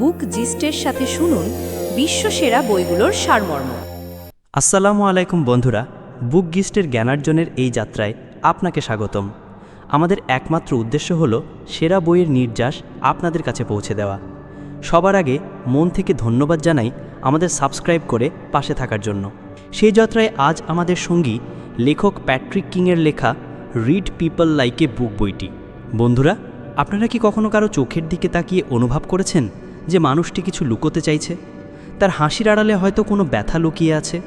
বুক জিস্টের সাথে শুনুন বিশ্বসেরা বইগুলোর সারমর্ম। আসসালামু আলাইকুম বন্ধুরা, বুক গিস্টের জ্ঞানার্জনের এই যাত্রায় আপনাকে স্বাগতম। আমাদের একমাত্র উদ্দেশ্য হল সেরা বইয়ের নির্যাস আপনাদের কাছে পৌঁছে দেওয়া। সবার আগে মন থেকে ধন্যবাদ জানাই আমাদের সাবস্ক্রাইব করে পাশে থাকার জন্য। সেই যাত্রায় আজ আমাদের সঙ্গী লেখক প্যাট্রিক কিংয়ের লেখা রিড পিপল লাইক বুক বইটি। বন্ধুরা, আপনারা কি কখনো কারও চোখের দিকে তাকিয়ে অনুভব করেছেন? যে মানুষটি কিছু লুকোতে চাইছে, তার হাসির আড়ালে হয়তো কোনো ব্যথা লুকিয়ে আছে।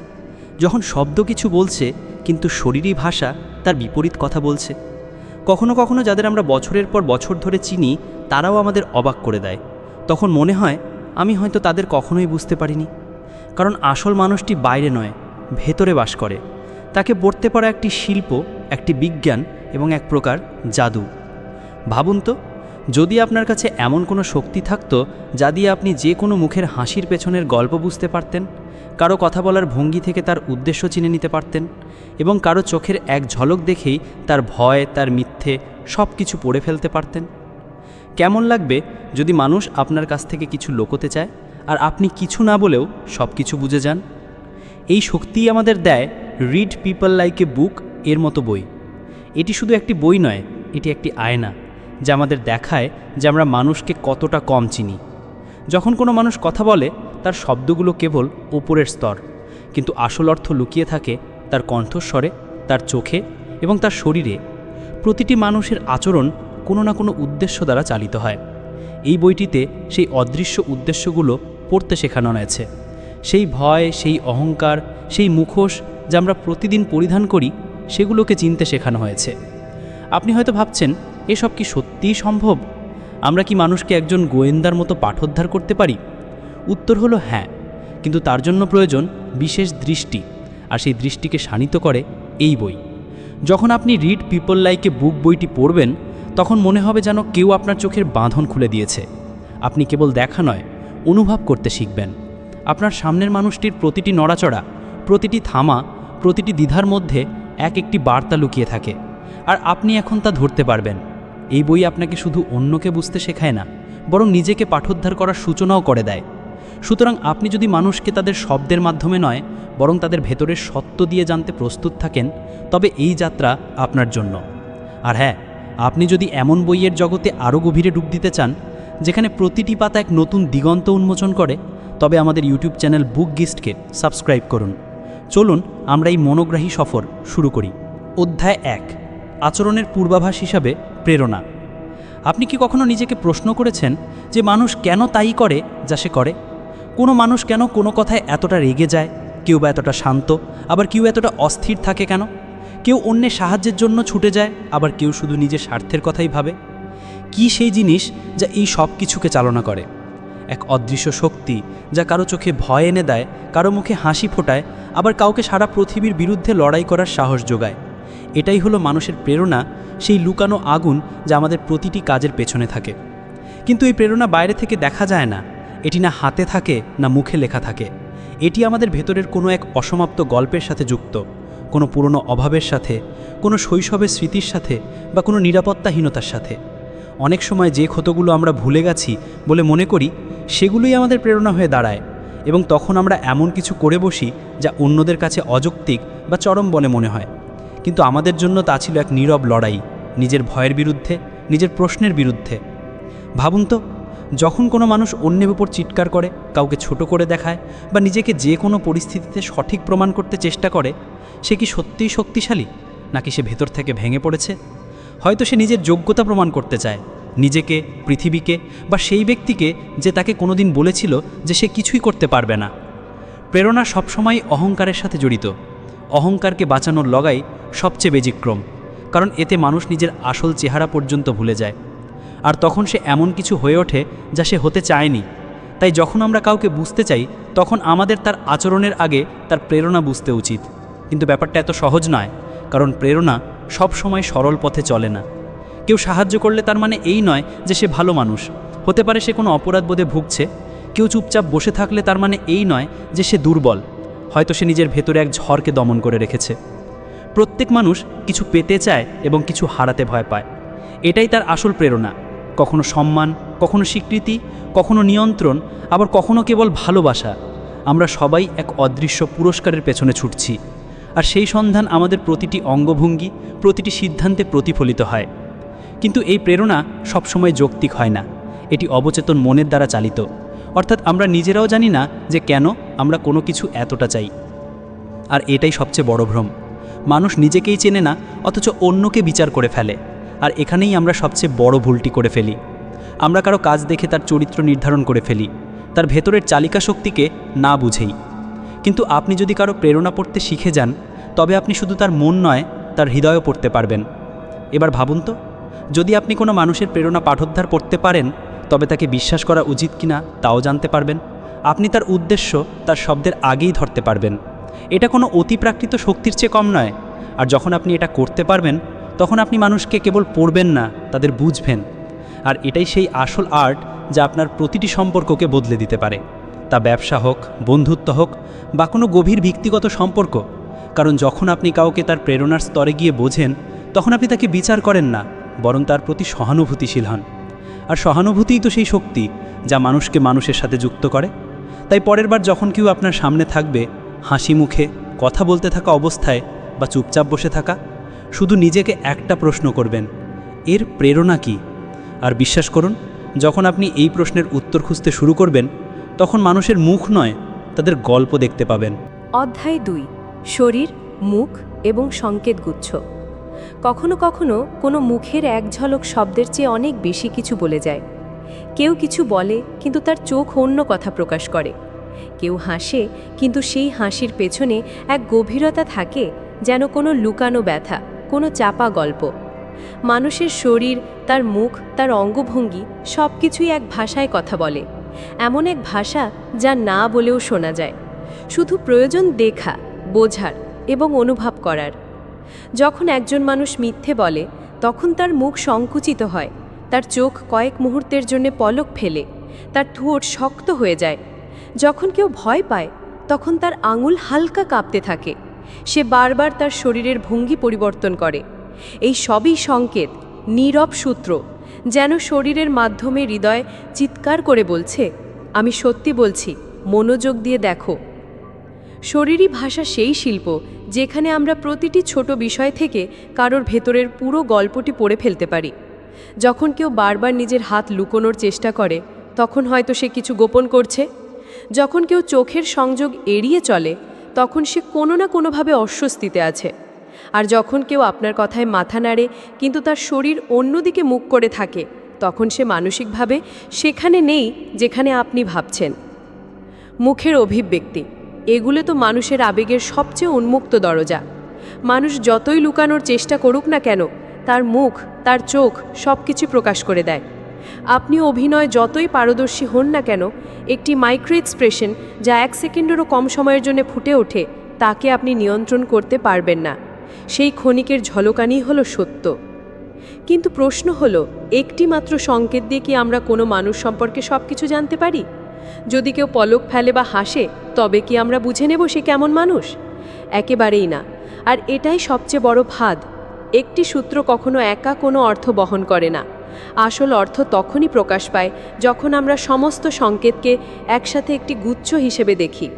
যখন শব্দ কিছু বলছে, কিন্তু শরীরী ভাষা তার বিপরীত কথা বলছে। কখনো কখনো যাদের আমরা বছরের পর বছর ধরে চিনি, তারাও আমাদের অবাক করে দেয়। তখন মনে হয়, আমি হয়তো তাদের কখনোই বুঝতে পারিনি। কারণ আসল মানুষটি বাইরে নয়, ভেতরে বাস করে। তাকে পড়তে পারা একটি শিল্প, একটি বিজ্ঞান এবং এক প্রকার জাদু। ভাবুন তো যদি আপনার কাছে এমন কোনো শক্তি থাকতো যা দিয়ে আপনি যে কোনো মুখের হাসির পেছনের গল্প বুঝতে পারতেন, কারও কথা বলার ভঙ্গি থেকে তার উদ্দেশ্য চিনে নিতে পারতেন, এবং কারও চোখের এক ঝলক দেখেই তার ভয়, তার মিথ্যে সব কিছু পড়ে ফেলতে পারতেন। কেমন লাগবে যদি মানুষ আপনার কাছ থেকে কিছু লোকোতে চায়, আর আপনি কিছু না বলেও সব কিছু বুঝে যান? এই শক্তিই আমাদের দেয় read people like a book এর মতো বই। এটি শুধু একটি বই নয়, এটি একটি আয়না। যা আমাদের দেখায় যে আমরা মানুষকে কতটা কম চিনি। যখন কোনো মানুষ কথা বলে, তার শব্দগুলো কেবল ওপরের স্তর, কিন্তু আসল অর্থ লুকিয়ে থাকে তার কণ্ঠস্বরে, তার চোখে এবং তার শরীরে। প্রতিটি মানুষের আচরণ কোনো না কোনো উদ্দেশ্য দ্বারা চালিত হয়। এই বইটিতে সেই অদৃশ্য উদ্দেশ্যগুলো পড়তে শেখানো হয়েছে। সেই ভয়, সেই অহংকার, সেই মুখোশ যা আমরা প্রতিদিন পরিধান করি, সেগুলোকে চিনতে শেখানো হয়েছে। আপনি হয়তো ভাবছেন এসব কি সত্যিই সম্ভব? আমরা কি মানুষকে একজন গোয়েন্দার মতো পাঠোদ্ধার করতে পারি? উত্তর হলো হ্যাঁ কিন্তু তার জন্য প্রয়োজন বিশেষ দৃষ্টি, আর সেই দৃষ্টিকে শানিত করে এই বই। যখন আপনি রিড পিপল লাইকে বুক বইটি পড়বেন, তখন মনে হবে যেন কেউ আপনার চোখের বাঁধন খুলে দিয়েছে। আপনি কেবল দেখা নয়, অনুভব করতে শিখবেন। আপনার সামনের মানুষটির প্রতিটি নড়াচড়া, প্রতিটি থামা, প্রতিটি দ্বিধার মধ্যে এক একটি বার্তা লুকিয়ে থাকে, আর আপনি এখন তা ধরতে পারবেন। এই বই আপনাকে শুধু অন্যকে বুঝতে শেখায় না, বরং নিজেকে পাঠোদ্ধার করার সূচনাও করে দেয়। সুতরাং আপনি যদি মানুষকে তাদের শব্দের মাধ্যমে নয়, বরং তাদের ভেতরের সত্য দিয়ে জানতে প্রস্তুত থাকেন, তবে এই যাত্রা আপনার জন্য। আর হ্যাঁ আপনি যদি এমন বইয়ের জগতে আরও গভীরে ডুব দিতে চান, যেখানে প্রতিটি পাতা এক নতুন দিগন্ত উন্মোচন করে, তবে আমাদের ইউটিউব চ্যানেল বুক গিস্টকে সাবস্ক্রাইব করুন। চলুন, আমরা এই মনোগ্রাহী সফর শুরু করি। অধ্যায় এক, আচরণের পূর্বাভাস হিসাবে প্রেরণা। আপনি কি কখনো নিজেকে প্রশ্ন করেছেন যে মানুষ কেন তাই করে যা সে করে? কোনো মানুষ কেন কোনো কথায় এতটা রেগে যায়, কেউ বা এতটা শান্ত, আবার কেউ এতটা অস্থির থাকে কেন? কেউ অন্যের সাহায্যের জন্য ছুটে যায়, আবার কেউ শুধু নিজের স্বার্থের কথাই ভাবে? কি সেই জিনিস যা এই সব কিছুকে চালনা করে? এক অদৃশ্য শক্তি যা কারও চোখে ভয় এনে দেয়, কারও মুখে হাসি ফোটায়, আবার কাউকে সারা পৃথিবীর বিরুদ্ধে লড়াই করার সাহস যোগায়। এটাই হলো মানুষের প্রেরণা সেই লুকানো আগুন যা আমাদের প্রতিটি কাজের পেছনে থাকে। কিন্তু এই প্রেরণা বাইরে থেকে দেখা যায় না। এটি না হাতে থাকে, না মুখে লেখা থাকে। এটি আমাদের ভেতরের কোনো এক অসমাপ্ত গল্পের সাথে যুক্ত, কোনো পুরনো অভাবের সাথে, কোনো শৈশবের স্মৃতির সাথে বা কোনো নিরাপত্তাহীনতার সাথে। অনেক সময় যে ক্ষতগুলো আমরা ভুলে গেছি বলে মনে করি, সেগুলোই আমাদের প্রেরণা হয়ে দাঁড়ায় এবং তখন আমরা এমন কিছু করে বসি যা অন্যদের কাছে অযৌক্তিক বা চরম বলে মনে হয়। কিন্তু আমাদের জন্য তা ছিল এক নীরব লড়াই। নিজের ভয়ের বিরুদ্ধে, নিজের প্রশ্নের বিরুদ্ধে। ভাবুন তো, যখন কোনো মানুষ অন্যের উপর চিৎকার করে, কাউকে ছোট করে দেখায়, বা নিজেকে যে কোনো পরিস্থিতিতে সঠিক প্রমাণ করতে চেষ্টা করে, সে কি সত্যিই শক্তিশালী? নাকি সে ভেতর থেকে ভেঙে পড়েছে? হয়তো সে নিজের যোগ্যতা প্রমাণ করতে চায়, নিজেকে, পৃথিবীকে, বা সেই ব্যক্তিকে যে তাকে কোনোদিন বলেছিল যে সে কিছুই করতে পারবে না। প্রেরণা সবসময় অহংকারের সাথে জড়িত। অহংকারকে বাঁচানোর লগাই সবচেয়ে ব্যতিক্রম কারণ এতে মানুষ নিজের আসল চেহারা পর্যন্ত ভুলে যায়। আর তখন সে এমন কিছু হয়ে ওঠে যা সে হতে চায়নি। তাই যখন আমরা কাউকে বুঝতে চাই, তখন আমাদের তার আচরণের আগে তার প্রেরণা বুঝতে উচিত। কিন্তু ব্যাপারটা এত সহজ নয়, কারণ প্রেরণা সব সময় সরল পথে চলে না। কেউ সাহায্য করলে তার মানে এই নয় যে সে ভালো মানুষ। হতে পারে সে কোনো অপরাধ বোধে ভুগছে। কেউ চুপচাপ বসে থাকলে তার মানে এই নয় যে সে দুর্বল। হয়তো সে নিজের ভেতরে এক ঝড়কে দমন করে রেখেছে। প্রত্যেক মানুষ কিছু পেতে চায় এবং কিছু হারাতে ভয় পায়। এটাই তার আসল প্রেরণা। কখনো সম্মান, কখনো স্বীকৃতি, কখনো নিয়ন্ত্রণ, আবার কখনো কেবল ভালোবাসা। আমরা সবাই এক অদৃশ্য পুরস্কারের পেছনে ছুটছি। আর সেই সন্ধান আমাদের প্রতিটি অঙ্গভঙ্গি, প্রতিটি সিদ্ধান্তে প্রতিফলিত হয়। কিন্তু এই প্রেরণা সবসময় যৌক্তিক হয় না। এটি অবচেতন মনের দ্বারা চালিত। অর্থাৎ আমরা নিজেরাও জানি না যে কেন আমরা কোনো কিছু এতটা চাই। আর এটাই সবচেয়ে বড় ভ্রম। মানুষ নিজেকেই চেনে না, অথচ অন্যকে বিচার করে ফেলে। আর এখানেই আমরা সবচেয়ে বড় ভুলটি করে ফেলি। আমরা কারও কাজ দেখে তার চরিত্র নির্ধারণ করে ফেলি, তার ভেতরের চালিকা শক্তিকে না বুঝেই। কিন্তু আপনি যদি কারও প্রেরণা পড়তে শিখে যান, তবে আপনি শুধু তার মন নয়, তার হৃদয়ও পড়তে পারবেন। এবার ভাবুন তো, যদি আপনি কোনো মানুষের প্রেরণা পাঠোদ্ধার করতে পারেন, তবে তাকে বিশ্বাস করা উচিত কিনা তাও জানতে পারবেন। আপনি তার উদ্দেশ্য তার শব্দের আগেই ধরতে পারবেন। এটা কোনো অতিপ্রাকৃত শক্তির চেয়ে কম নয়। আর যখন আপনি এটা করতে পারবেন, তখন আপনি মানুষকে কেবল পড়বেন না, তাদের বুঝবেন। আর এটাই সেই আসল আর্ট যা আপনার প্রতিটি সম্পর্ককে বদলে দিতে পারে। তা ব্যবসা হোক, বন্ধুত্ব হোক, বা কোনো গভীর ব্যক্তিগত সম্পর্ক। কারণ যখন আপনি কাউকে তার প্রেরণার স্তরে গিয়ে বোঝেন, তখন আপনি তাকে বিচার করেন না, বরং তার প্রতি সহানুভূতিশীল হন। আর সহানুভূতিই তো সেই শক্তি যা মানুষকে মানুষের সাথে যুক্ত করে। তাই পরের বার যখন কেউ আপনার সামনে থাকবে হাসি মুখে কথা বলতে থাকা অবস্থায় বা চুপচাপ বসে থাকা, শুধু নিজেকে একটা প্রশ্ন করবেন, এর প্রেরণা কি? আর বিশ্বাস করুন, যখন আপনি এই প্রশ্নের উত্তর খুঁজতে শুরু করবেন, তখন মানুষের মুখ নয়, তাদের গল্প দেখতে পাবেন। অধ্যায় দুই, শরীর, মুখ এবং সংকেতগুচ্ছ। কখনো কখনো কোনো মুখের এক ঝলক শব্দের চেয়ে অনেক বেশি কিছু বলে যায়। কেউ কিছু বলে, কিন্তু তার চোখ অন্য কথা প্রকাশ করে। কেউ হাসে, কিন্তু সেই হাসির পেছনে এক গভীরতা থাকে যেন কোনো লুকানো ব্যথা, কোনো চাপা গল্প। মানুষের শরীর, তার মুখ, তার অঙ্গভঙ্গি সব কিছুই এক ভাষায় কথা বলে। এমন এক ভাষা যা না বলেও শোনা যায়। শুধু প্রয়োজন দেখা, বোঝার এবং অনুভব করার। যখন একজন মানুষ মিথ্যে বলে, তখন তার মুখ সংকুচিত হয়, তার চোখ কয়েক মুহূর্তের জন্য পলক ফেলে, তার ঠোঁট শক্ত হয়ে যায় যখন কেউ ভয় পায়, তখন তার আঙুল হালকা কাঁপতে থাকে। সে বারবার তার শরীরের ভঙ্গি পরিবর্তন করে। এই সবই সংকেত, নীরব সূত্র, যেন শরীরের মাধ্যমে হৃদয় চিৎকার করে বলছে, আমি সত্যি বলছি, মনোযোগ দিয়ে দেখো। শরীরী ভাষা সেই শিল্প, যেখানে আমরা প্রতিটি ছোট বিষয় থেকে কারোর ভেতরের পুরো গল্পটি পড়ে ফেলতে পারি। যখন কেউ বারবার নিজের হাত লুকোনোর চেষ্টা করে, তখন হয়তো সে কিছু গোপন করছে। যখন কেউ চোখের সংযোগ এড়িয়ে চলে, তখন সে কোনো না কোনোভাবে অস্বস্তিতে আছে। আর যখন কেউ আপনার কথায় মাথা নাড়ে কিন্তু তার শরীর অন্যদিকে মুখ করে থাকে, তখন সে মানসিকভাবে সেখানে নেই যেখানে আপনি ভাবছেন। মুখের অভিব্যক্তি, এগুলো তো মানুষের আবেগের সবচেয়ে উন্মুক্ত দরজা। মানুষ যতই লুকানোর চেষ্টা করুক না কেন, তার মুখ, তার চোখ সব কিছু প্রকাশ করে দেয়। আপনি অভিনয় যতই পারদর্শী হন না কেন, একটি মাইক্রো এক্সপ্রেশন যা এক সেকেন্ডেরও কম সময়ের জন্য ফুটে ওঠে, তাকে আপনি নিয়ন্ত্রণ করতে পারবেন না। সেই ক্ষণিকের ঝলকানি হলো সত্য। কিন্তু প্রশ্ন হলো, একটি মাত্র সংকেত দিয়ে কি আমরা কোনো মানুষ সম্পর্কে সব কিছু জানতে পারি? যদি কেউ পলক ফেলে বা হাসে, তবে কি আমরা বুঝে নেব সে কেমন মানুষ? একেবারেই না। আর এটাই সবচেয়ে বড় ফাঁদ একটি সূত্র কখনো একা কোনো অর্থ বহন করে না। আসল অর্থ তখনই প্রকাশ পায় যখন আমরা সমস্ত সংকেতকে একসাথে একটি গুচ্ছ হিসেবে দেখি।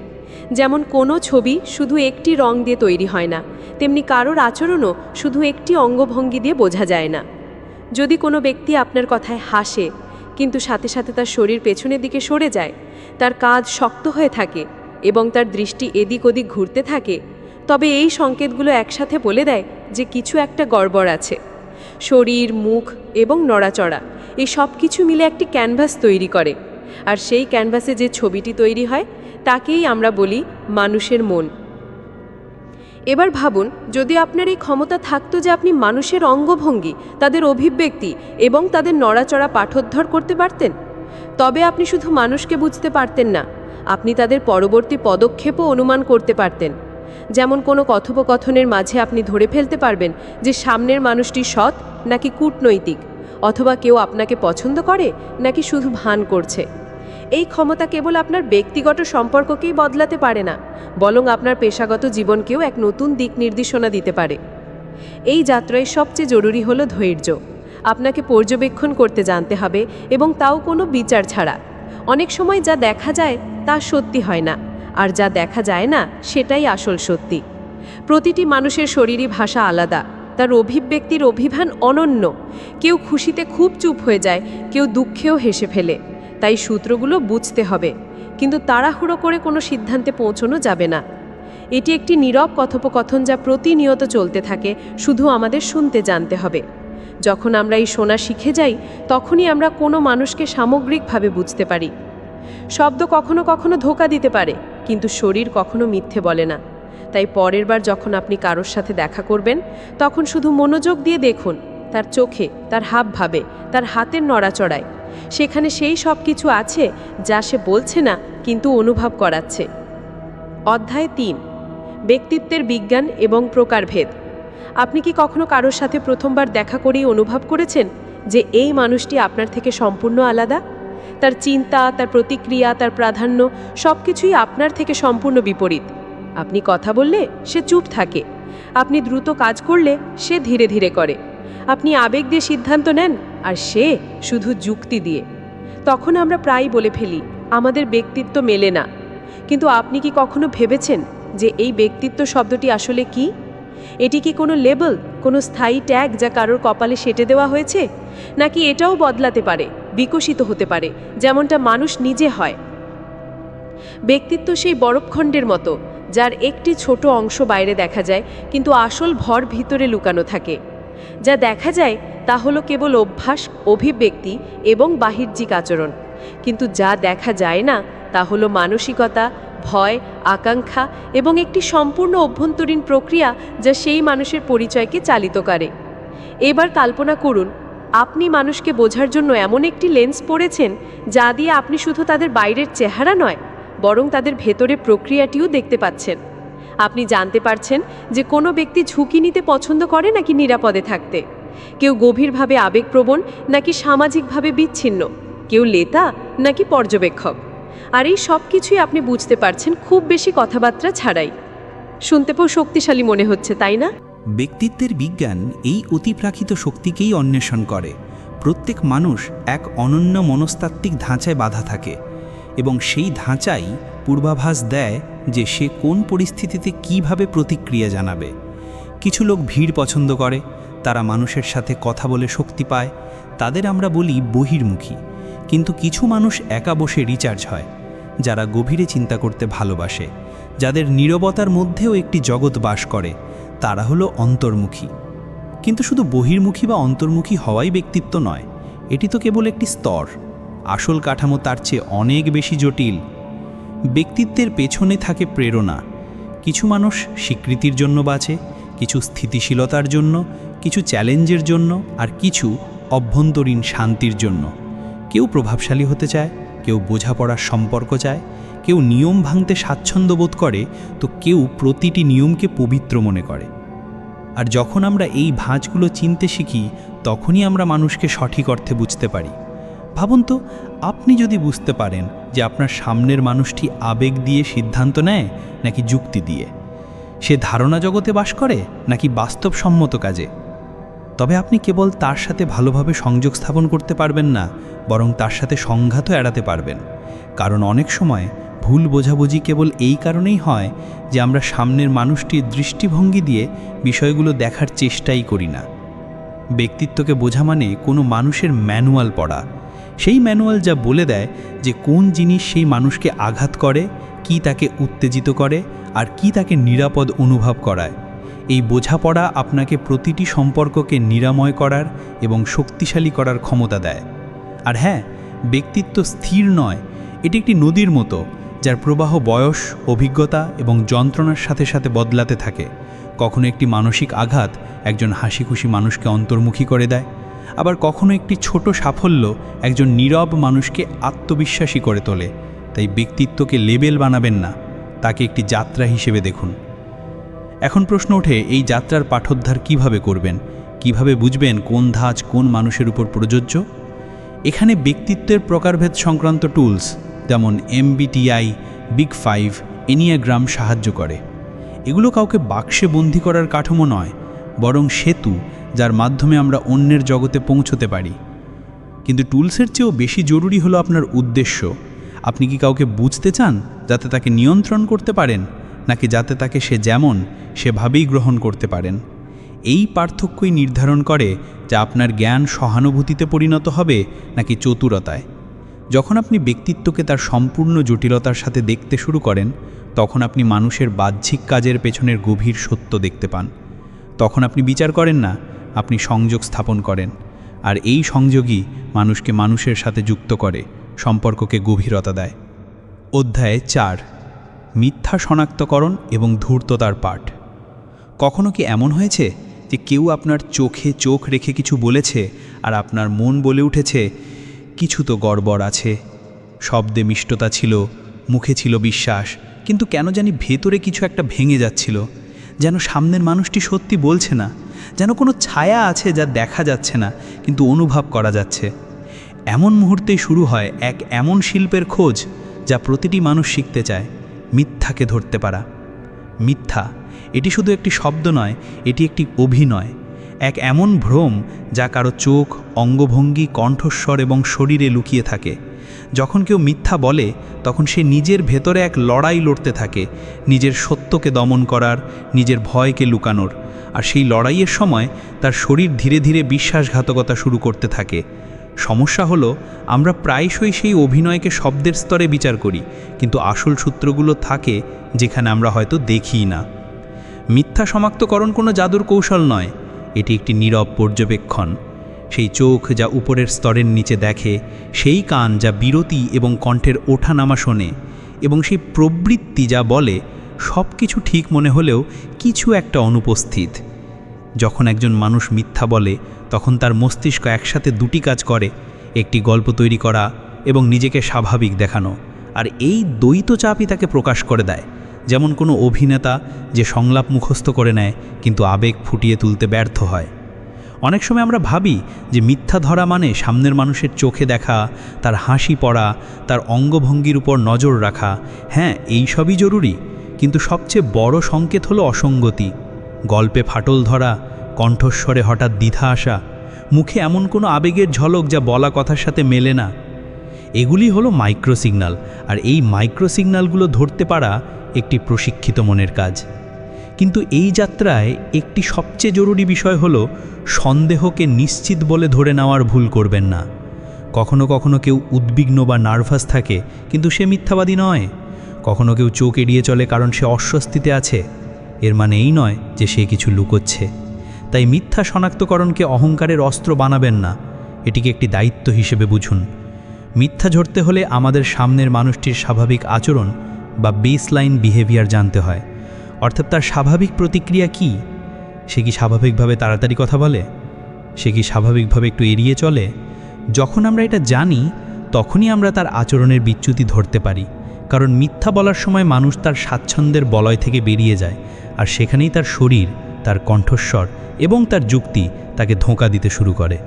যেমন কোনো ছবি শুধু একটি রং দিয়ে তৈরি হয় না, তেমনি কারোর আচরণও শুধু একটি অঙ্গভঙ্গি দিয়ে বোঝা যায় না। যদি কোনো ব্যক্তি আপনার কথায় হাসে, কিন্তু সাথে সাথে তার শরীর পেছনের দিকে সরে যায়, তার কাজ শক্ত হয়ে থাকে এবং তার দৃষ্টি এদিক ওদিক ঘুরতে থাকে, তবে এই সংকেতগুলো একসাথে বলে দেয় যে কিছু একটা গড়বড় আছে। শরীর, মুখ এবং নড়াচড়া। এই সব কিছু মিলে একটি ক্যানভাস তৈরি করে। আর সেই ক্যানভাসে যে ছবিটি তৈরি হয়, তাকেই আমরা বলি মানুষের মন। এবার ভাবুন, যদি আপনার এই ক্ষমতা থাকতো যে আপনি মানুষের অঙ্গভঙ্গি, তাদের অভিব্যক্তি এবং তাদের নড়াচড়া পাঠোদ্ধার করতে পারতেন? তবে আপনি শুধু মানুষকে বুঝতে পারতেন না, আপনি তাদের পরবর্তী পদক্ষেপও অনুমান করতে পারতেন। যেমন কোনো কথোপকথনের মাঝে আপনি ধরে ফেলতে পারবেন যে সামনের মানুষটি সৎ নাকি কূটনৈতিক, অথবা কেউ আপনাকে পছন্দ করে নাকি শুধু ভান করছে। এই ক্ষমতা কেবল আপনার ব্যক্তিগত সম্পর্ককেই বদলাতে পারে না, বরং আপনার পেশাগত জীবনকেও এক নতুন দিক নির্দেশনা দিতে পারে। এই যাত্রায় সবচেয়ে জরুরি হলো ধৈর্য। আপনাকে পর্যবেক্ষণ করতে জানতে হবে এবং তাও কোনো বিচার ছাড়া। অনেক সময় যা দেখা যায় তা সত্যি হয় না। আর যা দেখা যায় না, সেটাই আসল সত্যি। প্রতিটি মানুষের শরীরী ভাষা আলাদা, তার অভিব্যক্তির অভিধান অনন্য। কেউ খুশিতে খুব চুপ হয়ে যায়, কেউ দুঃখেও হেসে ফেলে। তাই সূত্রগুলো বুঝতে হবে, কিন্তু তাড়াহুড়ো করে কোনো সিদ্ধান্তে পৌঁছানো যাবে না। এটি একটি নীরব কথোপকথন যা প্রতিনিয়ত চলতে থাকে, শুধু আমাদের শুনতে জানতে হবে। যখন আমরা এই শোনা শিখে যাই, তখনই আমরা কোনো মানুষকে সামগ্রিকভাবে বুঝতে পারি। শব্দ কখনো কখনো ধোকা দিতে পারে কিন্তু শরীর কখনো মিথ্যে বলে না। তাই পরের বার যখন আপনি কারোর সাথে দেখা করবেন, তখন শুধু মনোযোগ দিয়ে দেখুন, তার চোখে, তার হাব ভাবে, তার হাতের নড়াচড়ায়। সেখানে সেই সব কিছু আছে যা সে বলছে না, কিন্তু অনুভব করাচ্ছে। অধ্যায় তিন, ব্যক্তিত্বের বিজ্ঞান এবং প্রকারভেদ। আপনি কি কখনো কারোর সাথে প্রথমবার দেখা করেই অনুভব করেছেন যে এই মানুষটি আপনার থেকে সম্পূর্ণ আলাদা? তার চিন্তা, তার প্রতিক্রিয়া, তার প্রাধান্য সব কিছুই আপনার থেকে সম্পূর্ণ বিপরীত। আপনি কথা বললে সে চুপ থাকে। আপনি দ্রুত কাজ করলে সে ধীরে ধীরে করে। আপনি আবেগ দিয়ে সিদ্ধান্ত নেন আর সে শুধু যুক্তি দিয়ে। তখন আমরা প্রায় বলে ফেলি, আমাদের ব্যক্তিত্ব মেলে না। কিন্তু আপনি কি কখনো ভেবেছেন যে এই ব্যক্তিত্ব শব্দটি আসলে কি? এটি কি কোনো লেবেল, কোনো স্থায়ী ট্যাগ যা কারোর কপালে সেটে দেওয়া হয়েছে? নাকি এটাও বদলাতে পারে? বিকশিত হতে পারে, যেমনটা মানুষ নিজে হয়। ব্যক্তিত্ব সেই বরফখণ্ডের মতো, যার একটি ছোট অংশ বাইরে দেখা যায়, কিন্তু আসল ভর ভিতরে লুকানো থাকে। যা দেখা যায়, তা হলো কেবল অভ্যাস, অভিব্যক্তি এবং বাহির্যিক আচরণ। কিন্তু যা দেখা যায় না, তা হলো মানসিকতা, ভয়, আকাঙ্ক্ষা এবং একটি সম্পূর্ণ অভ্যন্তরীণ প্রক্রিয়া যা সেই মানুষের পরিচয়কে চালিত করে। এবার কল্পনা করুন আপনি মানুষকে বোঝার জন্য এমন একটি লেন্স পড়েছেন যা দিয়ে আপনি শুধু তাদের বাইরের চেহারা নয়, বরং তাদের ভেতরে প্রক্রিয়াটিও দেখতে পাচ্ছেন। আপনি জানতে পারছেন যে কোনো ব্যক্তি ঝুঁকি নিতে পছন্দ করে নাকি নিরাপদে থাকতে। কেউ গভীরভাবে আবেগপ্রবণ নাকি সামাজিকভাবে বিচ্ছিন্ন, কেউ লেতা নাকি পর্যবেক্ষক। আর এই সব কিছুই আপনি বুঝতে পারছেন খুব বেশি কথাবার্তা ছাড়াই। শুনতে পর শক্তিশালী মনে হচ্ছে, তাই না? ব্যক্তিত্বের বিজ্ঞান এই অতিপ্রাকৃত শক্তিকেই অন্বেষণ করে। প্রত্যেক মানুষ এক অনন্য মনস্তাত্ত্বিক ধাঁচায় বাধা থাকে এবং সেই ধাঁচাই পূর্বাভাস দেয় যে সে কোন পরিস্থিতিতে কীভাবে প্রতিক্রিয়া জানাবে। কিছু লোক ভিড় পছন্দ করে, তারা মানুষের সাথে কথা বলে শক্তি পায়, তাদের আমরা বলি বহির্মুখী। কিন্তু কিছু মানুষ একা বসে রিচার্জ হয়, যারা গভীরে চিন্তা করতে ভালোবাসে, যাদের নীরবতার মধ্যেও একটি জগৎ বাস করে। তারা হলো অন্তর্মুখী। কিন্তু শুধু বহির্মুখী বা অন্তর্মুখী হওয়াই ব্যক্তিত্ব নয়, এটি তো কেবল একটি স্তর। আসল কাঠামো তার চেয়ে অনেক বেশি জটিল। ব্যক্তিত্বের পেছনে থাকে প্রেরণা। কিছু মানুষ স্বীকৃতির জন্য বাঁচে, কিছু স্থিতিশীলতার জন্য, কিছু চ্যালেঞ্জের জন্য, আর কিছু অভ্যন্তরীণ শান্তির জন্য। কেউ প্রভাবশালী হতে চায়, কেউ বোঝাপড়ার সম্পর্ক চায়, কেউ নিয়ম ভাঙতে স্বাচ্ছন্দ্য বোধ করে, তো কেউ প্রতিটি নিয়মকে পবিত্র মনে করে। আর যখন আমরা এই ভাঁজগুলো চিনতে শিখি, তখনই আমরা মানুষকে সঠিক অর্থে বুঝতে পারি। ভাবুন তো, আপনি যদি বুঝতে পারেন যে আপনার সামনের মানুষটি আবেগ দিয়ে সিদ্ধান্ত নেয়, নাকি যুক্তি দিয়ে? সে ধারণা জগতে বাস করে, নাকি বাস্তবসম্মত কাজে? তবে আপনি কেবল তার সাথে ভালোভাবে সংযোগ স্থাপন করতে পারবেন না, বরং তার সাথে সংঘাতও এড়াতে পারবেন। কারণ অনেক সময় ভুল বোঝাবুঝি কেবল এই কারণেই হয় যে আমরা সামনের মানুষটির দৃষ্টিভঙ্গি দিয়ে বিষয়গুলো দেখার চেষ্টাই করি না। ব্যক্তিত্বকে বোঝা মানে কোনো মানুষের ম্যানুয়াল পড়া। সেই ম্যানুয়াল যা বলে দেয় যে কোন জিনিস সেই মানুষকে আঘাত করে, কি তাকে উত্তেজিত করে, আর কি তাকে নিরাপদ অনুভব করায়। এই বোঝাপড়া আপনাকে প্রতিটি সম্পর্ককে নিরাময় করার এবং শক্তিশালী করার ক্ষমতা দেয়। আর হ্যাঁ ব্যক্তিত্ব স্থির নয়, এটি একটি নদীর মতো যার প্রবাহ বয়স, অভিজ্ঞতা এবং যন্ত্রণার সাথে সাথে বদলাতে থাকে। কখনো একটি মানসিক আঘাত একজন হাসি খুশি মানুষকে অন্তর্মুখী করে দেয়। আবার কখনো একটি ছোট সাফল্য একজন নীরব মানুষকে আত্মবিশ্বাসী করে তোলে। তাই ব্যক্তিত্বকে লেবেল বানাবেন না। তাকে একটি যাত্রা হিসেবে দেখুন। এখন প্রশ্ন ওঠে, এই যাত্রার পাঠোদ্ধার কীভাবে করবেন? কীভাবে বুঝবেন কোন ধাঁচ কোন মানুষের উপর প্রযোজ্য? এখানে ব্যক্তিত্বের প্রকারভেদ সংক্রান্ত টুলস যেমন এমবিটিআই বিগ ফাইভ এনিয়াগ্রাম সাহায্য করে। এগুলো কাউকে বাক্সে বন্দি করার কাঠামো নয়, বরং সেতু যার মাধ্যমে আমরা অন্যের জগতে পৌঁছতে পারি। কিন্তু টুলসের চেয়েও বেশি জরুরি হলো আপনার উদ্দেশ্য। আপনি কি কাউকে বুঝতে চান যাতে তাকে নিয়ন্ত্রণ করতে পারেন, নাকি যাতে তাকে সে যেমন সেভাবেই গ্রহণ করতে পারেন? এই পার্থক্যই নির্ধারণ করে যে আপনার জ্ঞান সহানুভূতিতে পরিণত হবে, নাকি চতুরতায়। যখন আপনি ব্যক্তিত্বকে তার সম্পূর্ণ জটিলতার সাথে দেখতে শুরু করেন, তখন আপনি মানুষের বাহ্যিক কাজের পেছনের গভীর সত্য দেখতে পান। তখন আপনি বিচার করেন না, আপনি সংযোগ স্থাপন করেন। আর এই সংযোগই মানুষকে মানুষের সাথে যুক্ত করে, সম্পর্ককে গভীরতা দেয়। অধ্যায়ে চার, মিথ্যা শনাক্তকরণ এবং ধূর্ততার পাঠ। কখনো কি এমন হয়েছে যে কেউ আপনার চোখে চোখ রেখে কিছু বলেছে আর আপনার মন বলে উঠেছে কিছু তো গড়বড় আছে। শব্দে মিষ্টতা ছিল, মুখে ছিল বিশ্বাস, কিন্তু কেন জানি ভেতরে কিছু একটা ভেঙে যাচ্ছিল। যেন সামনের মানুষটি সত্যি বলছে না, যেন কোনো ছায়া আছে যা দেখা যাচ্ছে না, কিন্তু অনুভব করা যাচ্ছে। এমন মুহূর্তেই শুরু হয় এক এমন শিল্পের খোঁজ, যা প্রতিটি মানুষ শিখতে চায়, মিথ্যাকে ধরতে পারা। মিথ্যা, এটি শুধু একটি শব্দ নয়, এটি একটি অভিনয়। এক এমন ভ্রম যা কারও চোখ, অঙ্গভঙ্গি, কণ্ঠস্বর এবং শরীরে লুকিয়ে থাকে। যখন কেউ মিথ্যা বলে, তখন সে নিজের ভেতরে এক লড়াই লড়তে থাকে, নিজের সত্যকে দমন করার, নিজের ভয়কে লুকানোর। আর সেই লড়াইয়ের সময় তার শরীর ধীরে ধীরে বিশ্বাসঘাতকতা শুরু করতে থাকে। সমস্যা হলো, আমরা প্রায়শই সেই অভিনয়কে শব্দের স্তরে বিচার করি, কিন্তু আসল সূত্রগুলো থাকে যেখানে আমরা হয়তো দেখিই না। মিথ্যা সমাপ্তকরণ কোনো জাদুর কৌশল নয়। এটি একটি নীরব পর্যবেক্ষণ। সেই চোখ যা উপরের স্তরের নিচে দেখে, সেই কান যা বিরতি এবং কণ্ঠের ওঠানামা শোনে এবং সেই প্রবৃত্তি যা বলে সব কিছু ঠিক মনে হলেও কিছু একটা অনুপস্থিত। যখন একজন মানুষ মিথ্যা বলে, তখন তার মস্তিষ্ক একসাথে দুটি কাজ করে, একটি গল্প তৈরি করা এবং নিজেকে স্বাভাবিক দেখানো। আর এই দ্বৈত চাপই তাকে প্রকাশ করে দেয়। যেমন কোনো অভিনেতা যে সংলাপ মুখস্থ করে নেয়, কিন্তু আবেগ ফুটিয়ে তুলতে ব্যর্থ হয়। অনেক সময় আমরা ভাবি যে মিথ্যা ধরা মানে সামনের মানুষের চোখে দেখা, তার হাসি পড়া, তার অঙ্গভঙ্গির উপর নজর রাখা। হ্যাঁ এই সবই জরুরি, কিন্তু সবচেয়ে বড় সংকেত হলো অসঙ্গতি। গল্পে ফাটল ধরা, কণ্ঠস্বরে হঠাৎ দ্বিধা আসা, মুখে এমন কোনো আবেগের ঝলক যা বলা কথার সাথে মেলে না। এগুলি হলো মাইক্রো সিগন্যাল আর এই মাইক্রো সিগন্যালগুলো ধরতে পারা একটি প্রশিক্ষিত মনের কাজ। কিন্তু এই যাত্রায় একটি সবচেয়ে জরুরি বিষয় হলো, সন্দেহকে নিশ্চিত বলে ধরে নেওয়ার ভুল করবেন না। কখনো কখনো কেউ উদ্বিগ্ন বা নার্ভাস থাকে, কিন্তু সে মিথ্যাবাদী নয়। কখনো কেউ চোখ এড়িয়ে চলে কারণ সে অস্বস্তিতে আছে। এর মানে এই নয় যে সে কিছু লুকোচ্ছে। তাই মিথ্যা শনাক্তকরণকে অহংকারের অস্ত্র বানাবেন না। এটিকে একটি দায়িত্ব হিসেবে বুঝুন। মিথ্যা ঝরতে হলে আমাদের সামনের মানুষটির স্বাভাবিক আচরণ বা বেসলাইন বিহেভিয়ার জানতে হয়। অর্থাৎ তার স্বাভাবিক প্রতিক্রিয়া কি? সে কি স্বাভাবিকভাবে তাড়াতাড়ি কথা বলে? সে কি স্বাভাবিকভাবে একটু এড়িয়ে চলে? যখন আমরা এটা জানি, তখনই আমরা তার আচরণের বিচ্যুতি ধরতে পারি। কারণ মিথ্যা বলার সময় মানুষ তার স্বাচ্ছন্দ্যের বলয় থেকে বেরিয়ে যায় আর সেখানেই তার শরীর, তার কণ্ঠস্বর এবং তার যুক্তি তাকে ধোঁকা দিতে শুরু করে।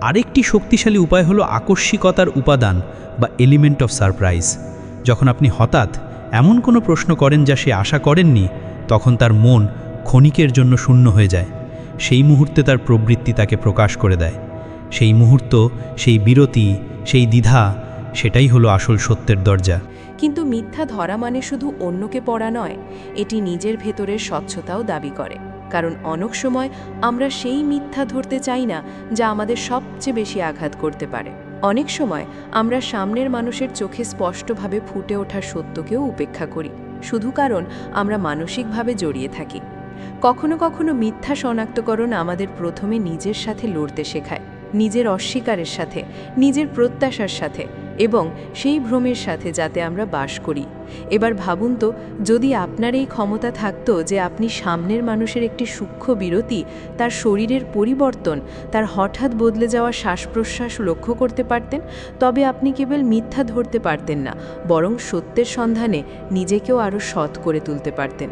আরেকটি শক্তিশালী উপায় হলো আকস্মিকতার উপাদান বা এলিমেন্ট অফ সারপ্রাইজ যখন আপনি হঠাৎ এমন কোনো প্রশ্ন করেন যা সে আশা করেননি, তখন তার মন ক্ষণিকের জন্য শূন্য হয়ে যায়। সেই মুহূর্তে তার প্রবৃত্তি তাকে প্রকাশ করে দেয়। সেই মুহূর্ত, সেই বিরতি, সেই দ্বিধা, সেটাই হলো আসল সত্যের দরজা। কিন্তু মিথ্যা ধরা মানে শুধু অন্যকে পড়া নয়, এটি নিজের ভেতরের স্বচ্ছতাও দাবি করে। কারণ অনেক সময় আমরা সেই মিথ্যা ধরতে চাই না যা আমাদের সবচেয়ে বেশি আঘাত করতে পারে। অনেক সময় আমরা সামনের মানুষের চোখে স্পষ্টভাবে ফুটে ওঠা সত্যকেও উপেক্ষা করি। শুধু কারণ আমরা মানসিকভাবে জড়িয়ে থাকি। কখনো কখনো মিথ্যা শনাক্তকরণ আমাদের প্রথমে নিজের সাথে লড়তে শেখায়। নিজের অস্বীকারের সাথে, নিজের প্রত্যাশার সাথে এবং সেই ভ্রমের সাথে যাতে আমরা বাস করি। এবার ভাবুন তো, যদি আপনার এই ক্ষমতা থাকতো যে আপনি সামনের মানুষের একটি সূক্ষ্ম বিরতি, তার শরীরের পরিবর্তন, তার হঠাৎ বদলে যাওয়া শ্বাস প্রশ্বাস লক্ষ্য করতে পারতেন, তবে আপনি কেবল মিথ্যা ধরতে পারতেন না, বরং সত্যের সন্ধানে নিজেকেও আরও সৎ করে তুলতে পারতেন।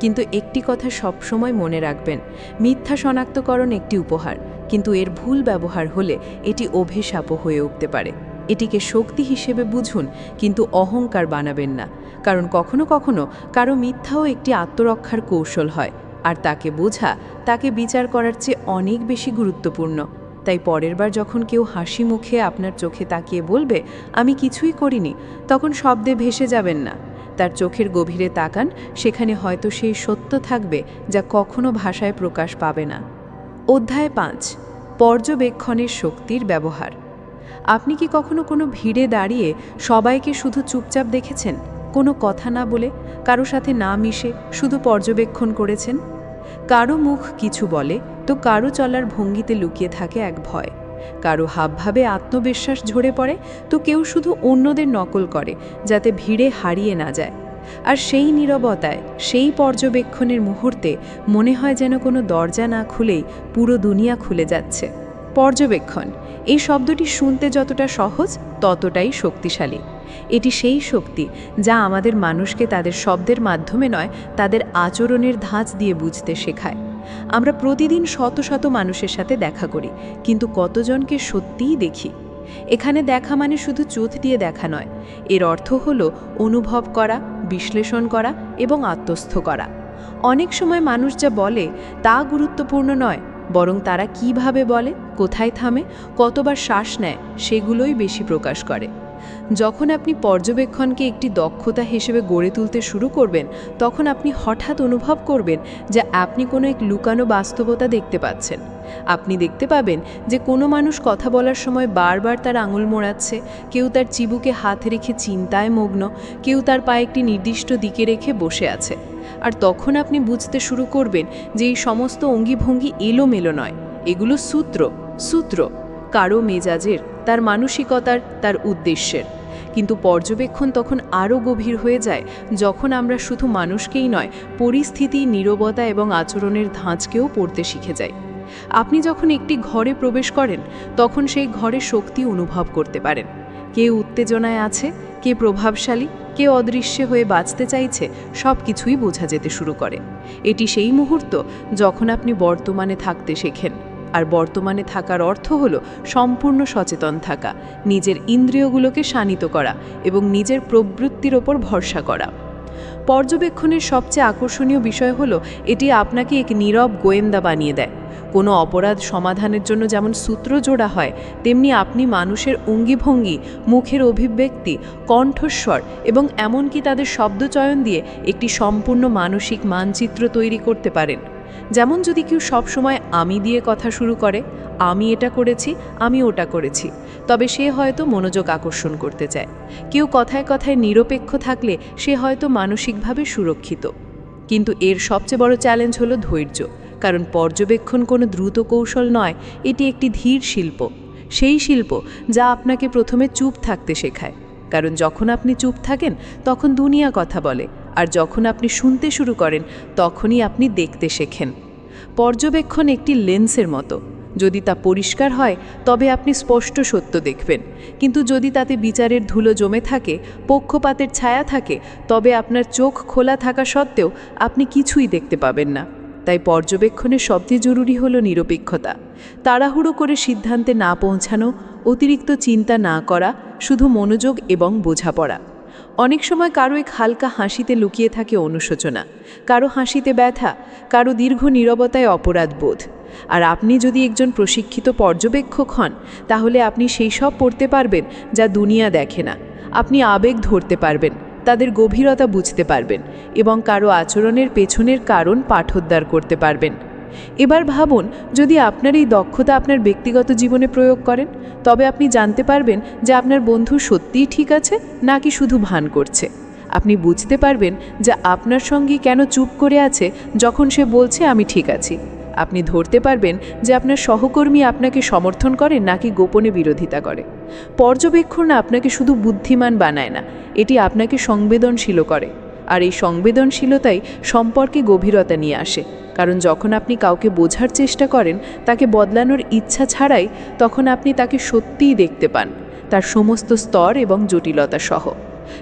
কিন্তু একটি কথা সবসময় মনে রাখবেন, মিথ্যা শনাক্তকরণ একটি উপহার। কিন্তু এর ভুল ব্যবহার হলে এটি অভিশাপও হয়ে উঠতে পারে। এটিকে শক্তি হিসেবে বুঝুন, কিন্তু অহংকার বানাবেন না। কারণ কখনো কখনো কারও মিথ্যাও একটি আত্মরক্ষার কৌশল হয়, আর তাকে বোঝা, তাকে বিচার করার চেয়ে অনেক বেশি গুরুত্বপূর্ণ। তাই পরের বার যখন কেউ হাসি মুখে আপনার চোখে তাকিয়ে বলবে, আমি কিছুই করিনি, তখন শব্দে ভেসে যাবেন না। তার চোখের গভীরে তাকান, সেখানে হয়তো সেই সত্য থাকবে, যা কখনো ভাষায় প্রকাশ পাবে না। অধ্যায় পাঁচ, পর্যবেক্ষণের শক্তির ব্যবহার। আপনি কি কখনো কোনো ভিড়ে দাঁড়িয়ে সবাইকে শুধু চুপচাপ দেখেছেন? কোনো কথা না বলে কারও সাথে না মিশে শুধু পর্যবেক্ষণ করেছেন? কারও মুখ কিছু বলে তো কারও চলার ভঙ্গিতে লুকিয়ে থাকে এক ভয়। কারও হাবভাবে আত্মবিশ্বাস ঝরে পড়ে তো কেউ শুধু অন্যদের নকল করে যাতে ভিড়ে হারিয়ে না যায়। আর সেই নীরবতায়, সেই পর্যবেক্ষণের মুহূর্তে মনে হয় যেন কোনো দরজা না খুলেই পুরো দুনিয়া খুলে যাচ্ছে। পর্যবেক্ষণ, এই শব্দটি শুনতে যতটা সহজ, ততটাই শক্তিশালী। এটি সেই শক্তি যা আমাদের মানুষকে তাদের শব্দের মাধ্যমে নয়, তাদের আচরণের ধাঁচ দিয়ে বুঝতে শেখায়। আমরা প্রতিদিন শত শত মানুষের সাথে দেখা করি, কিন্তু কতজনকে সত্যিই দেখি? এখানে দেখা মানে শুধু চোখ দিয়ে দেখা নয়, এর অর্থ হল অনুভব করা বিশ্লেষণ করা এবং আত্মস্থ করা। অনেক সময় মানুষ যা বলে তা গুরুত্বপূর্ণ নয়, বরং তারা কীভাবে বলে, কোথায় থামে, কতবার শ্বাস নেয়, সেগুলোই বেশি প্রকাশ করে। যখন আপনি পর্যবেক্ষণকে একটি দক্ষতা হিসেবে গড়ে তুলতে শুরু করবেন, তখন আপনি হঠাৎ অনুভব করবেন যে আপনি কোনো এক লুকানো বাস্তবতা দেখতে পাচ্ছেন। আপনি দেখতে পাবেন যে কোনো মানুষ কথা বলার সময় বারবার তার আঙুল মোড়াচ্ছে, কেউ তার চিবুকে হাত রেখে চিন্তায় মগ্ন, কেউ তার পায়ে একটি নির্দিষ্ট দিকে রেখে বসে আছে। আর তখন আপনি বুঝতে শুরু করবেন যে এই সমস্ত অঙ্গিভঙ্গি এলোমেলো নয়। এগুলো সূত্র সূত্র। কারও মেজাজের, তার মানসিকতার, তার উদ্দেশ্যের। কিন্তু পর্যবেক্ষণ তখন আরও গভীর হয়ে যায় যখন আমরা শুধু মানুষকেই নয়, পরিস্থিতি, নীরবতা এবং আচরণের ধাঁচকেও পড়তে শিখে যাই। আপনি যখন একটি ঘরে প্রবেশ করেন, তখন সেই ঘরে শক্তি অনুভব করতে পারেন। কে উত্তেজনায় আছে, কে প্রভাবশালী, কে অদৃশ্যে হয়ে বাঁচতে চাইছে সব কিছুই বোঝা যেতে শুরু করে। এটি সেই মুহূর্ত যখন আপনি বর্তমানে থাকতে শেখেন। আর বর্তমানে থাকার অর্থ হল সম্পূর্ণ সচেতন থাকা, নিজের ইন্দ্রিয়গুলোকে শানিত করা এবং নিজের প্রবৃত্তির ওপর ভরসা করা। পর্যবেক্ষণের সবচেয়ে আকর্ষণীয় বিষয় হলো, এটি আপনাকে এক নীরব গোয়েন্দা বানিয়ে দেয়। কোনো অপরাধ সমাধানের জন্য যেমন সূত্র জোড়া হয়, তেমনি আপনি মানুষের অঙ্গিভঙ্গি, মুখের অভিব্যক্তি, কণ্ঠস্বর এবং এমনকি তাদের শব্দচয়ন দিয়ে একটি সম্পূর্ণ মানসিক মানচিত্র তৈরি করতে পারেন। যেমন যদি কেউ সবসময় আমি দিয়ে কথা শুরু করে, আমি এটা করেছি, আমি ওটা করেছি, তবে সে হয়তো মনোযোগ আকর্ষণ করতে চায়। কেউ কথায় কথায় নিরপেক্ষ থাকলে সে হয়তো মানসিকভাবে সুরক্ষিত। কিন্তু এর সবচেয়ে বড় চ্যালেঞ্জ হলো ধৈর্য, কারণ পর্যবেক্ষণ কোনো দ্রুত কৌশল নয়, এটি একটি ধীর শিল্প। সেই শিল্প যা আপনাকে প্রথমে চুপ থাকতে শেখায়, কারণ যখন আপনি চুপ থাকেন, তখন দুনিয়া কথা বলে আর যখন আপনি শুনতে শুরু করেন, তখনই আপনি দেখতে শেখেন। পর্যবেক্ষণ একটি লেন্সের মতো। যদি তা পরিষ্কার হয়, তবে আপনি স্পষ্ট সত্য দেখবেন। কিন্তু যদি তাতে বিচারের ধুলো জমে থাকে, পক্ষপাতের ছায়া থাকে, তবে আপনার চোখ খোলা থাকা সত্ত্বেও আপনি কিছুই দেখতে পাবেন না। তাই পর্যবেক্ষণের সবচেয়ে জরুরি হলো নিরপেক্ষতা। তাড়াহুড়ো করে সিদ্ধান্তে না পৌঁছানো, অতিরিক্ত চিন্তা না করা, শুধু মনোযোগ এবং বোঝাপড়া। অনেক সময় কারও এক হালকা হাসিতে লুকিয়ে থাকে অনুশোচনা, কারও হাসিতে ব্যথা, কারও দীর্ঘ নীরবতায় অপরাধ বোধ। আর আপনি যদি একজন প্রশিক্ষিত পর্যবেক্ষক হন, তাহলে আপনি সেই সব পড়তে পারবেন যা দুনিয়া দেখে না। আপনি আবেগ ধরতে পারবেন, তাদের গভীরতা বুঝতে পারবেন এবং কারও আচরণের পেছনের কারণ পাঠোদ্ধার করতে পারবেন। এবার ভাবুন, যদি আপনার এই দক্ষতা আপনার ব্যক্তিগত জীবনে প্রয়োগ করেন, তবে আপনি জানতে পারবেন যে আপনার বন্ধু সত্যিই ঠিক আছে নাকি শুধু ভান করছে। আপনি বুঝতে পারবেন যে আপনার সঙ্গী কেন চুপ করে আছে যখন সে বলছে, আমি ঠিক আছি। আপনি ধরতে পারবেন যে আপনার সহকর্মী আপনাকে সমর্থন করে নাকি গোপনে বিরোধিতা করে। পর্যবেক্ষণ আপনাকে শুধু বুদ্ধিমান বানায় না, এটি আপনাকে সংবেদনশীল করে। আর এই সংবেদনশীলতাই সম্পর্কে গভীরতা নিয়ে আসে। কারণ যখন আপনি কাউকে বোঝার চেষ্টা করেন, তাকে বদলানোর ইচ্ছা ছাড়াই তখন আপনি তাকে সত্যিই দেখতে পান, তার সমস্ত স্তর এবং জটিলতা সহ।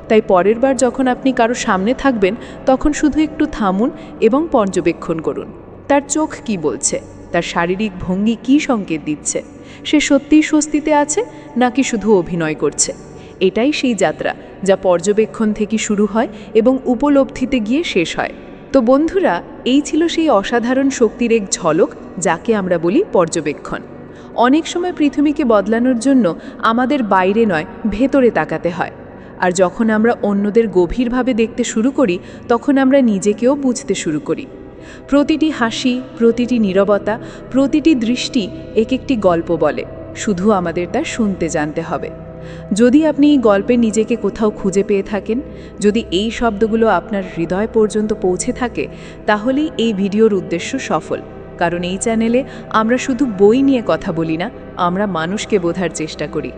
তাই পরের বার যখন আপনি কারও সামনে থাকবেন, তখন শুধু একটু থামুন এবং পর্যবেক্ষণ করুন, তার চোখ কি বলছে, তার শারীরিক ভঙ্গি কি সংকেত দিচ্ছে, সে সত্যিই স্বস্তিতে আছে নাকি শুধু অভিনয় করছে। এটাই সেই যাত্রা, যা পর্যবেক্ষণ থেকে শুরু হয় এবং উপলব্ধিতে গিয়ে শেষ হয়। তো বন্ধুরা, এই ছিল সেই অসাধারণ শক্তির এক ঝলক, যাকে আমরা বলি পর্যবেক্ষণ। অনেক সময় পৃথিবীকে বদলানোর জন্য আমাদের বাইরে নয়, ভেতরে তাকাতে হয়। আর যখন আমরা অন্যদের গভীরভাবে দেখতে শুরু করি, তখন আমরা নিজেকেও বুঝতে শুরু করি। প্রতিটি হাসি, প্রতিটি নীরবতা, প্রতিটি দৃষ্টি এক একটি গল্প বলে। শুধু আমাদের তা শুনতে জানতে হবে। যদি আপনি এই গল্পে নিজেকে কোথাও খুঁজে পেয়ে থাকেন, যদি এই শব্দগুলো আপনার হৃদয় পর্যন্ত পৌঁছে থাকে, তাহলেই এই ভিডিওর উদ্দেশ্য সফল। কারণ এই চ্যানেলে আমরা শুধু বই নিয়ে কথা বলি না, আমরা মানুষকে বোঝার চেষ্টা করি।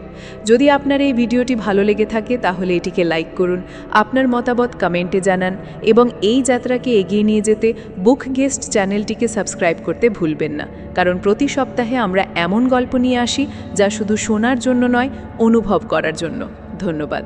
যদি আপনার এই ভিডিওটি ভালো লেগে থাকে, তাহলে এটিকে লাইক করুন, আপনার মতামত কমেন্টে জানান এবং এই যাত্রাকে এগিয়ে নিয়ে যেতে বুক গেস্ট চ্যানেলটিকে সাবস্ক্রাইব করতে ভুলবেন না। কারণ প্রতি সপ্তাহে আমরা এমন গল্প নিয়ে আসি যা শুধু শোনার জন্য নয়, অনুভব করার জন্য। ধন্যবাদ।